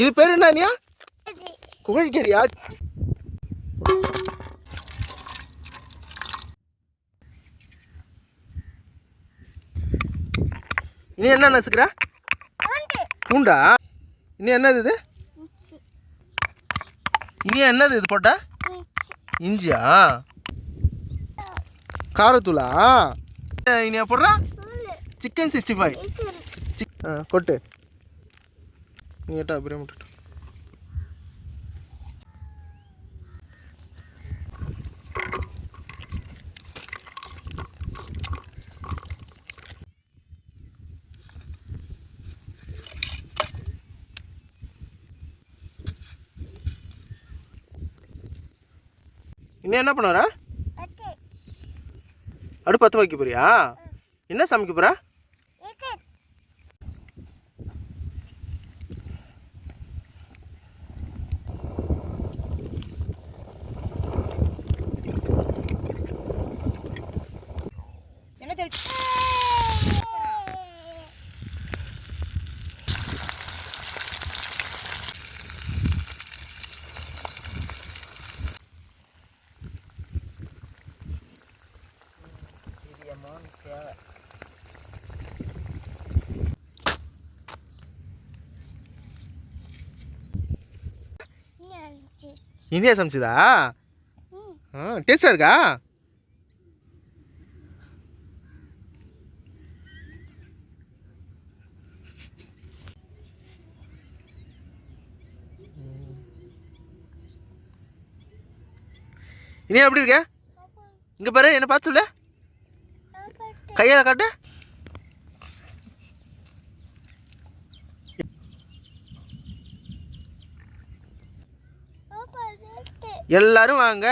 இது பேர் என்ன நீயா குகழிக்கறியா இனி என்ன நசுக்கிற? பூண்டா. இனி என்னது இது? இனி என்னது இது போட்ட? இஞ்சியா? காரத்தூளா? இனி போடுறா? Chicken sixty five. கொட்டு. நீ ஏட்டா அப்படியே முட்டு இன்னும் என்ன பண்ண வர அடுப்பு பற்ற வைக்க போறியா என்ன சமைக்க போற என்ன தெளி- இனியா சமைச்சதா ஆ டேஸ்டா இருக்கா? இனியா எப்படி இருக்க? இங்க பாரு என்ன பார்த்து சொல்லு. கையால காட்டு. எல்லாரும் வாங்க.